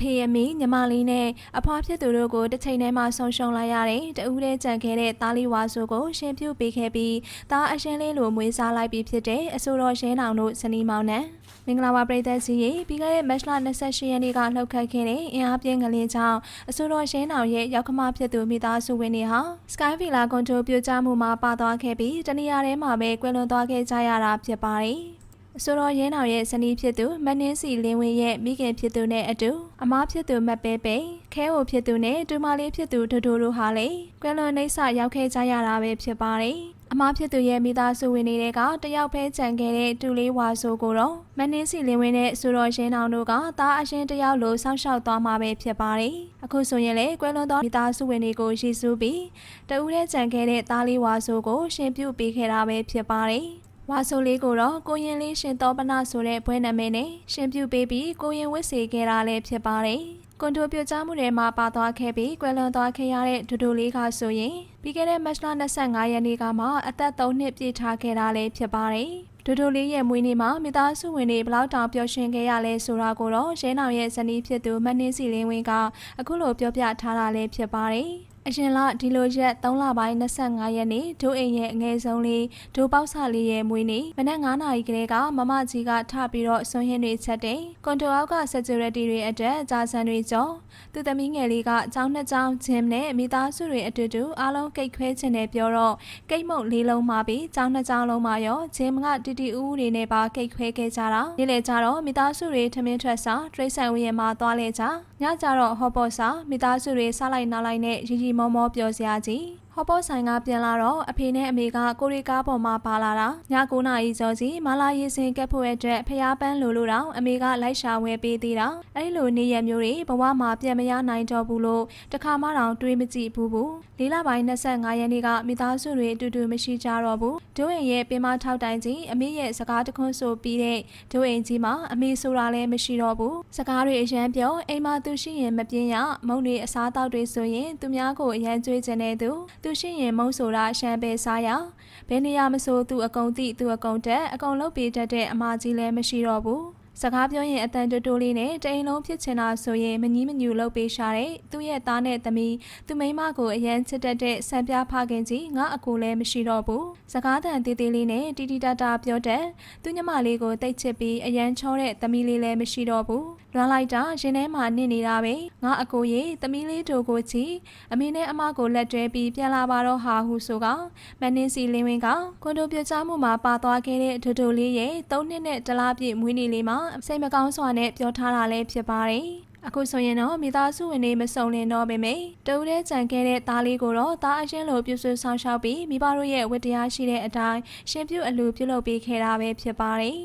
ဖေအမေညီမလေးနဲ့အဖွားဖြစ်သူတို့ကိုတစ်ချိန်တည်းမှာဆုံရှုံလိုက်ရတဲ့တဦးတည်းကြံခဲ့တဲ့သားလေးဝါဆိုကိုရှင်ပြုတ်ပေးခဲ့ပြီးသားအရှင်းလေးလိုမွေးစားလိုက်ပြီးဖြစ်တဲ့အဆိုတော်ရဲနောင်တို့ဇနီးမောင်နှံမင်္ဂလာပါပရိသတ်ကြီးရေပြီးခဲ့တဲ့မတ်လ28ရက်နေ့ကလှုပ်ခတ်ခဲ့တဲ့အင်အားပြင်းကလေးကြောင့်အဆိုတော်ရဲနောင်ရဲ့ရောက်ခမဖြစ်သူမိသားစုဝင်တွေဟာ Sky Villa ကွန်ထရိုပြိုကျမှုမှာပါသွားခဲ့ပြီးတနေရာထဲမှာပဲကွယ်လွန်သွားခဲ့ကြရတာဖြစ်ပါတယ် အဆိုတော်ရဲနောင်ရဲ့ဇနီးဖြစ်သူမနှင်းစီလင်းဝင်းရဲ့မိခင်ဖြစ်သူနဲ့အတူအမားဖြစ်သူမတ်ပဲပဲခဲဟိုဖြစ်သူနဲ့ဒူမလေးဖြစ်သူဒိုဒိုတို့ဟာလေကွယ်လွန်နေဆရောက်ခဲ့ကြရတာပဲဖြစ်ပါတယ်အမားဖြစ်သူရဲ့မိသားစုဝင်တွေကတယောက်ပဲကြံခဲ့တဲ့တူလေးဝါဆိုကိုတော့မနှင်းစီလင်းဝင်းနဲ့ဆိုတော်ရဲနောင်တို့ကသားအရှင်တယောက်လိုစောင့်ရှောက်သွားမှာပဲဖြစ်ပါတယ်အခုဆိုရင်လေကွယ်လွန်သောမိသားစုဝင်တွေကိုရည်စူးပြီးတဦးတည်းကြံခဲ့တဲ့သားလေးဝါဆိုကိုရှင်ပြုတ်ပေးခဲ့တာပဲဖြစ်ပါတယ် ဝါဆိုလေးကိုတော့ကိုရင်လေးရှင်တော်ပနာဆိုတဲ့ဘွဲနာမည်နဲ့ရှင်ပြုတ်ပေးပြီးကိုရင်ဝစ်စေခဲ့တာလည်းဖြစ်ပါတယ်။ကွန်တိုပြကြားမှုတွေမှာပါသွားခဲ့ပြီးကွယ်လွန်သွားခဲ့ရတဲ့ဒူဒူလေးကဆိုရင်ပြီးခဲ့တဲ့မတ်လ25ရက်နေ့ကမှအသက်3နှစ်ပြည့်ထားခဲ့တာလည်းဖြစ်ပါတယ်။ဒူဒူလေးရဲ့မွေးနေ့မှာမိသားစုဝင်တွေဘလောက်တောင်ပျော်ရွှင်ခဲ့ရလဲဆိုတာကိုတော့ရဲနောင်ရဲ့ဇနီးဖြစ်သူမနှင်းစီလင်းဝင်းကအခုလိုပြောပြထားတာလည်းဖြစ်ပါတယ်။ အရင်လဒီလိုရက်3လပိုင်း25ရက်နေ့ဒိုးအိမ်ရဲ့အငယ်ဆုံးလေးဒိုးပေါက်ဆလေးရဲ့မွေးနေ့မနက်9နာရီကလေးကမမကြီးကထပြီးတော့ဆွန်ရင်တွေချက်တယ်ကွန်တိုအောက်က security တွေအတွက်ဂျာဆန်တွေကြောသူသမီးငယ်လေးကကျောင်းနှစ်ကျောင်းဂျင်းနဲ့မိသားစုတွေအတူတူအားလုံးကိတ်ခွဲခြင်းနဲ့ပြောတော့ကိတ်မုတ်လေးလုံးမှာပြီးကျောင်းနှစ်ကျောင်းလုံးမှာရောဂျင်းကတီတီဦးတွေနဲ့ပါကိတ်ခွဲခဲ့ကြတာနေ့လေကြတော့မိသားစုတွေထမင်းထွက်စာတရိတ်ဆန်ဝင်းရမှာသွားလဲကြညကြတော့ဟော့ပေါ့စာမိသားစုတွေစားလိုက်နားလိုက်နဲ့ရီရီမောမောပြောစရာကြီး ဟောပေါ်ဆိုင်ကပြန်လာတော့အဖေနဲ့အမေကကိုရီကားပေါ်မှာပါလာတာည9နာရီကျော်စီမလာရေးစင်ကက်ဖို့အတွက်ဖျားပန်းလိုလိုတော့အမေကလိုက်ရှာဝဲပေးသေးတာအဲ့လိုနေရမျိုးတွေဘဝမှာပြန်မရနိုင်တော့ဘူးလို့တခါမှတောင်တွေးမကြည့်ဘူးဘူးလေးလပိုင်း25ရက်နေ့ကမိသားစုတွေအတူတူမရှိကြတော့ဘူးဒိုးအိမ်ရဲ့ပင်မထောက်တိုင်ကြီးအမေရဲ့စကားတခွန်းဆိုပြီးတဲ့ဒိုးအိမ်ကြီးမှာအမေဆိုတာလည်းမရှိတော့ဘူးစကားတွေအရန်ပြောအိမ်မှာသူရှိရင်မပြင်းရမုံတွေအစားတောက်တွေဆိုရင်သူများကိုအရန်ကြွေးခြင်းတဲ့သူသူရှိရင်မုံဆိုတာရှမ်းပဲစားရဘယ်နေရာမဆိုသူအကုန်သိသူအကုန်တက်အကုန်လုပ်ပေးတတ်တဲ့အမကြီးလည်းမရှိတော့ဘူး စကားပြောရင်အတန်တိုးတိုးလေးနဲ့တိန်လုံးဖြစ်ချင်တာဆိုရင်မငီးမညူလုပ်ပေးရှာတဲ့သူ့ရဲ့သားနဲ့သမီးသူမိန်းမကိုအရန်ချစ်တတ်တဲ့ဆံပြဖခင်ကြီးငါအကူလည်းမရှိတော့ဘူးစကားတန်တေးသေးလေးနဲ့တီတီတာတာပြောတဲ့သူညမလေးကိုတိတ်ချစ်ပြီးအရန်ချောတဲ့သမီးလေးလည်းမရှိတော့ဘူးလွမ်းလိုက်တာရင်ထဲမှာနစ်နေတာပဲငါအကူရဲ့သမီးလေးတို့ကိုချီအမေနဲ့အမကိုလက်တွဲပြီးပြန်လာပါတော့ဟာဟုဆိုကမနင်းစီလင်းဝင်းကကွန်ဒိုပြချမှုမှာပါသွားခဲ့တဲ့ဒိုဒိုလေးရဲ့၃နှစ်နဲ့တလားပြည့်မွေးနေ့လေးမှာစိတ်မကောင်းစွာနဲ့ပြောထားတာလည်းဖြစ်ပါတယ်။အခုဆိုရင်တော့မိသားစုဝင်တွေမစုံလင်တော့ပေမယ့်တဦးတည်းကြံခဲ့တဲ့သားလေးကိုတော့သားအချင်းလိုပြုစုဆောင်ရှောက်ပြီးမိဘတို့ရဲ့ဝတ္တရားရှိတဲ့အတိုင်းရှင်ပြုအလူပြုလုပ်ပေးခဲ့တာပဲဖြစ်ပါတယ်။